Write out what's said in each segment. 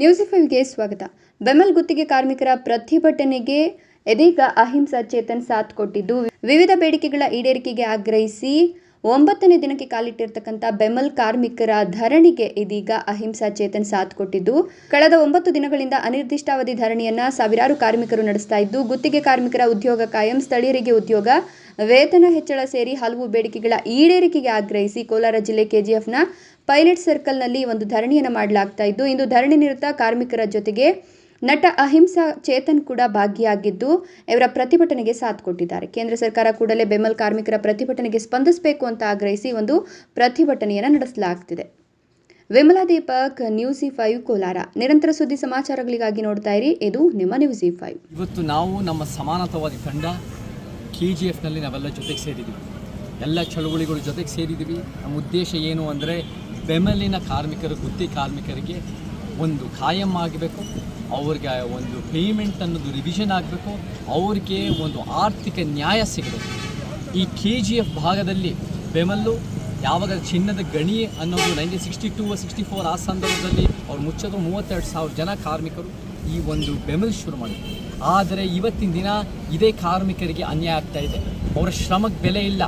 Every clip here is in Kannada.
ನ್ಯೂಸ್ ಫೈವ್ಗೆ ಸ್ವಾಗತ. ಬೆಮಲ್ ಗುತ್ತಿಗೆ ಕಾರ್ಮಿಕರ ಪ್ರತಿಭಟನೆಗೆ ಇದೀಗ ಅಹಿಂಸಾ ಚೇತನ್ ಸಾಥ್ ಕೊಟ್ಟಿದ್ದು. ವಿವಿಧ ಬೇಡಿಕೆಗಳ ಈಡೇರಿಕೆಗೆ ಆಗ್ರಹಿಸಿ ಒಂಬತ್ತನೇ ದಿನಕ್ಕೆ ಕಾಲಿಟ್ಟಿರ್ತಕ್ಕಂಥ ಬೆಮಲ್ ಕಾರ್ಮಿಕರ ಧರಣಿಗೆ ಇದೀಗ ಅಹಿಂಸಾ ಚೇತನ್ ಸಾಥ್ ಕೊಟ್ಟಿದ್ದು. ಕಳೆದ ಒಂಬತ್ತು ದಿನಗಳಿಂದ ಅನಿರ್ದಿಷ್ಟಾವಧಿ ಧರಣಿಯನ್ನ ಸಾವಿರಾರು ಕಾರ್ಮಿಕರು ನಡೆಸ್ತಾ ಇದ್ದು, ಗುತ್ತಿಗೆ ಕಾರ್ಮಿಕರ ಉದ್ಯೋಗ ಕಾಯಂ, ಸ್ಥಳೀಯರಿಗೆ ಉದ್ಯೋಗ, ವೇತನ ಹೆಚ್ಚಳ ಸೇರಿ ಹಲವು ಬೇಡಿಕೆಗಳ ಈಡೇರಿಕೆಗೆ ಆಗ್ರಹಿಸಿ ಕೋಲಾರ ಜಿಲ್ಲೆ ಕೆಜಿಎಫ್ನ ಪೈಲಟ್ ಸರ್ಕಲ್ನಲ್ಲಿ ಒಂದು ಧರಣಿಯನ್ನು ಮಾಡಲಾಗ್ತಾ ಇದ್ದು, ಇಂದು ಧರಣಿ ನಿರತ ಕಾರ್ಮಿಕರ ಜೊತೆಗೆ ನಟ ಅಹಿಂಸಾ ಚೇತನ್ ಕೂಡ ಭಾಗಿಯಾಗಿದ್ದು ಇವರ ಪ್ರತಿಭಟನೆಗೆ ಸಾಥ್ ಕೊಟ್ಟಿದ್ದಾರೆ. ಕೇಂದ್ರ ಸರ್ಕಾರ ಕೂಡಲೇ ಬೆಮಲ್ ಕಾರ್ಮಿಕರ ಪ್ರತಿಭಟನೆಗೆ ಸ್ಪಂದಿಸಬೇಕು ಅಂತ ಆಗ್ರಹಿಸಿ ಒಂದು ಪ್ರತಿಭಟನೆಯನ್ನು ನಡೆಸಲಾಗ್ತಿದೆ. Vimala Deepak, news five, Kolar. ನಿರಂತರ ಸುದ್ದಿ ಸಮಾಚಾರಗಳಿಗಾಗಿ ನೋಡ್ತಾ ಇರಿ. ಇದು ನಿಮ್ಮ ನ್ಯೂಸ್ ಫೈವ್. ಇವತ್ತು ನಾವು ನಮ್ಮ ಸಮಾನತವಾದಿ ತಂಡ ಕೆ ಜಿ ಎಫ್ನಲ್ಲಿ ನಾವೆಲ್ಲ ಜೊತೆಗೆ ಸೇರಿದ್ದೀವಿ. ಎಲ್ಲ ಚಳುವಳಿಗಳು ಜೊತೆಗೆ ಸೇರಿದ್ದೀವಿ. ನಮ್ಮ ಉದ್ದೇಶ ಏನು ಅಂದರೆ ಬೆಮಲಿನ ಕಾರ್ಮಿಕರು, ಗುತ್ತಿ ಕಾರ್ಮಿಕರಿಗೆ ಒಂದು ಕಾಯಂ ಆಗಬೇಕು. ಅವ್ರಿಗೆ ಒಂದು ಪೇಮೆಂಟ್ ಅನ್ನೋದು ರಿವಿಷನ್ ಆಗಬೇಕು. ಅವ್ರಿಗೆ ಒಂದು ಆರ್ಥಿಕ ನ್ಯಾಯ ಸಿಗಬೇಕು. ಈ ಕೆ ಜಿ ಎಫ್ ಭಾಗದಲ್ಲಿ ಬೆಮಲ್ಲು, ಯಾವಾಗ ಚಿನ್ನದ ಗಣಿ ಅನ್ನೋದು nineteen sixty two sixty four ಆ ಸಂದರ್ಭದಲ್ಲಿ ಅವ್ರು ಮುಚ್ಚೋದು ಮೂವತ್ತೆರಡು ಸಾವಿರ ಜನ ಕಾರ್ಮಿಕರು ಈ ಒಂದು ಬೆಮಲ್ ಶುರು ಮಾಡಿದ್ರು. ಆದರೆ ಇವತ್ತಿನ ದಿನ ಇದೇ ಕಾರ್ಮಿಕರಿಗೆ ಅನ್ಯಾಯ ಆಗ್ತಾ ಇದೆ. ಅವರ ಶ್ರಮಕ್ಕೆ ಬೆಲೆ ಇಲ್ಲ.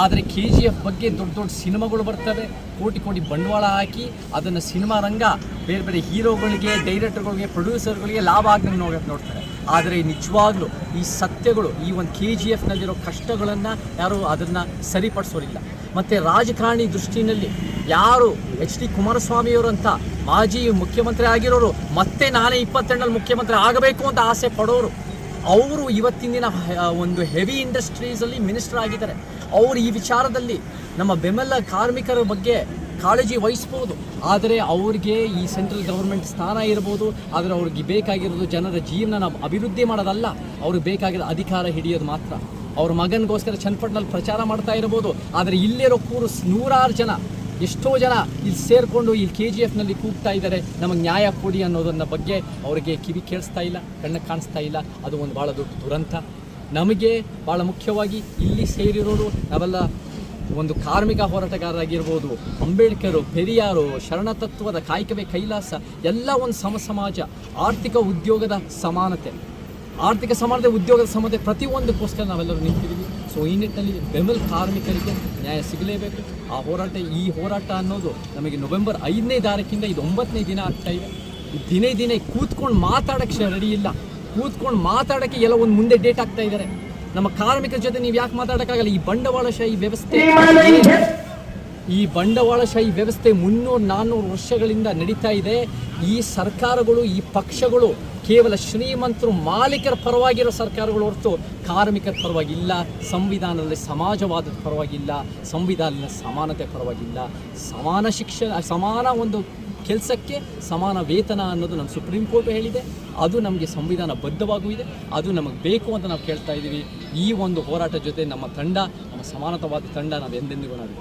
ಆದರೆ ಕೆ ಜಿ ಎಫ್ ಬಗ್ಗೆ ದೊಡ್ಡ ದೊಡ್ಡ ಸಿನಿಮಾಗಳು ಬರ್ತವೆ. ಕೋಟಿ ಕೋಟಿ ಬಂಡವಾಳ ಹಾಕಿ ಅದನ್ನು ಸಿನಿಮಾ ರಂಗ ಬೇರೆ ಬೇರೆ ಹೀರೋಗಳಿಗೆ, ಡೈರೆಕ್ಟರ್ಗಳಿಗೆ, ಪ್ರೊಡ್ಯೂಸರ್ಗಳಿಗೆ ಲಾಭ ಆಗ್ದಂಗೆ ನೋಡಕ್ಕೆ ನೋಡ್ತಾರೆ. ಆದರೆ ನಿಜವಾಗ್ಲೂ ಈ ಸತ್ಯಗಳು, ಈ ಒಂದು ಕೆ ಜಿ ಎಫ್ನಲ್ಲಿರೋ ಕಷ್ಟಗಳನ್ನು ಯಾರು ಅದನ್ನು ಸರಿಪಡಿಸೋರಿಲ್ಲ. ಮತ್ತು ರಾಜಕಾರಣಿ ದೃಷ್ಟಿನಲ್ಲಿ ಯಾರು ಎಚ್ ಡಿ ಕುಮಾರಸ್ವಾಮಿಯವರಂತ ಮಾಜಿ ಮುಖ್ಯಮಂತ್ರಿ ಆಗಿರೋರು ಮತ್ತೆ ನಾನೇ ಇಪ್ಪತ್ತೆರಡರಲ್ಲಿ ಮುಖ್ಯಮಂತ್ರಿ ಆಗಬೇಕು ಅಂತ ಆಸೆ ಪಡೋರು ಅವರು ಇವತ್ತಿನ ದಿನ ಒಂದು ಹೆವಿ ಇಂಡಸ್ಟ್ರೀಸಲ್ಲಿ ಮಿನಿಸ್ಟರ್ ಆಗಿದ್ದಾರೆ. ಅವರು ಈ ವಿಚಾರದಲ್ಲಿ ನಮ್ಮ ಬೆಂಬಲ ಕಾರ್ಮಿಕರ ಬಗ್ಗೆ ಕಾಳಜಿ ವಹಿಸ್ಬೋದು. ಆದರೆ ಅವ್ರಿಗೆ ಈ ಸೆಂಟ್ರಲ್ ಗೌರ್ಮೆಂಟ್ ಸ್ಥಾನ ಇರ್ಬೋದು. ಆದರೆ ಅವ್ರಿಗೆ ಬೇಕಾಗಿರೋದು ಜನರ ಜೀವನ ಅಭಿವೃದ್ಧಿ ಮಾಡೋದಲ್ಲ. ಅವ್ರಿಗೆ ಬೇಕಾಗಿರೋ ಅಧಿಕಾರ ಹಿಡಿಯೋದು ಮಾತ್ರ. ಅವ್ರ ಮಗನಿಗೋಸ್ಕರ ಚನ್ನಪಟ್ಟಣದಲ್ಲಿ ಪ್ರಚಾರ ಮಾಡ್ತಾ ಇರ್ಬೋದು. ಆದರೆ ಇಲ್ಲಿರೋ ಕೂರು ನೂರಾರು ಜನ ಎಷ್ಟೋ ಜನ ಇಲ್ಲಿ ಸೇರಿಕೊಂಡು ಇಲ್ಲಿ ಕೆ ಜಿ ಎಫ್ನಲ್ಲಿ ಕೂಗ್ತಾ ಇದ್ದಾರೆ. ನಮಗೆ ನ್ಯಾಯ ಕೊಡಿ ಅನ್ನೋದನ್ನ ಬಗ್ಗೆ ಅವರಿಗೆ ಕಿವಿ ಕೇಳಿಸ್ತಾ ಇಲ್ಲ, ಕಣ್ಣು ಕಾಣಿಸ್ತಾ ಇಲ್ಲ. ಅದು ಒಂದು ಭಾಳ ದೊಡ್ಡ ದುರಂತ. ನಮಗೆ ಭಾಳ ಮುಖ್ಯವಾಗಿ ಇಲ್ಲಿ ಸೇರಿರೋರು ನಾವೆಲ್ಲ ಒಂದು ಕಾರ್ಮಿಕ ಹೋರಾಟಗಾರರಾಗಿರ್ಬೋದು, ಅಂಬೇಡ್ಕರು, ಪೆರಿಯಾರು, ಶರಣತತ್ವದ ಕಾಯಕವೇ ಕೈಲಾಸ, ಎಲ್ಲ ಒಂದು ಸಮ ಸಮಾಜ ಆರ್ಥಿಕ ಉದ್ಯೋಗದ ಸಮಾನತೆ. ಆರ್ಥಿಕ ಸಮಾನತೆ, ಉದ್ಯೋಗದ ಸಮಾನತೆ ಪ್ರತಿಯೊಂದಕ್ಕೋಸ್ಕರ ನಾವೆಲ್ಲರೂ ನಿಂತಿದ್ದೀವಿ. ಸೊ ಈ ನಿಟ್ಟಿನಲ್ಲಿ ಬೆಂಬಲ ಕಾರ್ಮಿಕರಿಗೆ ನ್ಯಾಯ ಸಿಗಲೇಬೇಕು. ಆ ಹೋರಾಟ ಈ ಹೋರಾಟ ಅನ್ನೋದು ನಮಗೆ ನವೆಂಬರ್ ಐದನೇ ತಾರೀಕಿಂದ ಇದು ಒಂಬತ್ತನೇ ದಿನ ಆಗ್ತಾ ಇದೆ. ದಿನೇ ದಿನೇ ಕೂತ್ಕೊಂಡು ಮಾತಾಡೋಕ್ಕೆ ರೆಡಿ ಇಲ್ಲ. ಕೂತ್ಕೊಂಡು ಮಾತಾಡೋಕ್ಕೆ ಎಲ್ಲ ಒಂದು ಮುಂದೆ ಡೇಟ್ ಆಗ್ತಾ ಇದ್ದಾರೆ. ನಮ್ಮ ಕಾರ್ಮಿಕರ ಜೊತೆ ನೀವು ಯಾಕೆ ಮಾತಾಡೋಕ್ಕಾಗಲ್ಲ? ಈ ಬಂಡವಾಳಶಾಹಿ ವ್ಯವಸ್ಥೆ ಈ ಬಂಡವಾಳಶಾಹಿ ವ್ಯವಸ್ಥೆ ಮುನ್ನೂರು ನಾನ್ನೂರು ವರ್ಷಗಳಿಂದ ನಡೀತಾ ಇದೆ. ಈ ಸರ್ಕಾರಗಳು ಈ ಪಕ್ಷಗಳು ಕೇವಲ ಶ್ರೀಮಂತರು ಮಾಲೀಕರ ಪರವಾಗಿರೋ ಸರ್ಕಾರಗಳು ಹೊರತು ಕಾರ್ಮಿಕರ ಪರವಾಗಿಲ್ಲ, ಸಂವಿಧಾನದಲ್ಲಿ ಸಮಾಜವಾದದ ಪರವಾಗಿಲ್ಲ, ಸಂವಿಧಾನದ ಸಮಾನತೆ ಪರವಾಗಿಲ್ಲ. ಸಮಾನ ಶಿಕ್ಷಣ, ಸಮಾನ ಒಂದು ಕೆಲಸಕ್ಕೆ ಸಮಾನ ವೇತನ ಅನ್ನೋದು ನಮ್ಮ ಸುಪ್ರೀಂ ಕೋರ್ಟ್ ಹೇಳಿದೆ. ಅದು ನಮಗೆ ಸಂವಿಧಾನ ಬದ್ಧವಾಗೂ ಇದೆ ಅದು ನಮಗೆ ಬೇಕು ಅಂತ ನಾವು ಕೇಳ್ತಾ ಇದ್ದೀವಿ. ಈ ಒಂದು ಹೋರಾಟ ಜೊತೆ ನಮ್ಮ ತಂಡ, ನಮ್ಮ ಸಮಾನತವಾದ ತಂಡ ನಾವು ಎಂದೆಂದಿಗೂ ನಾವು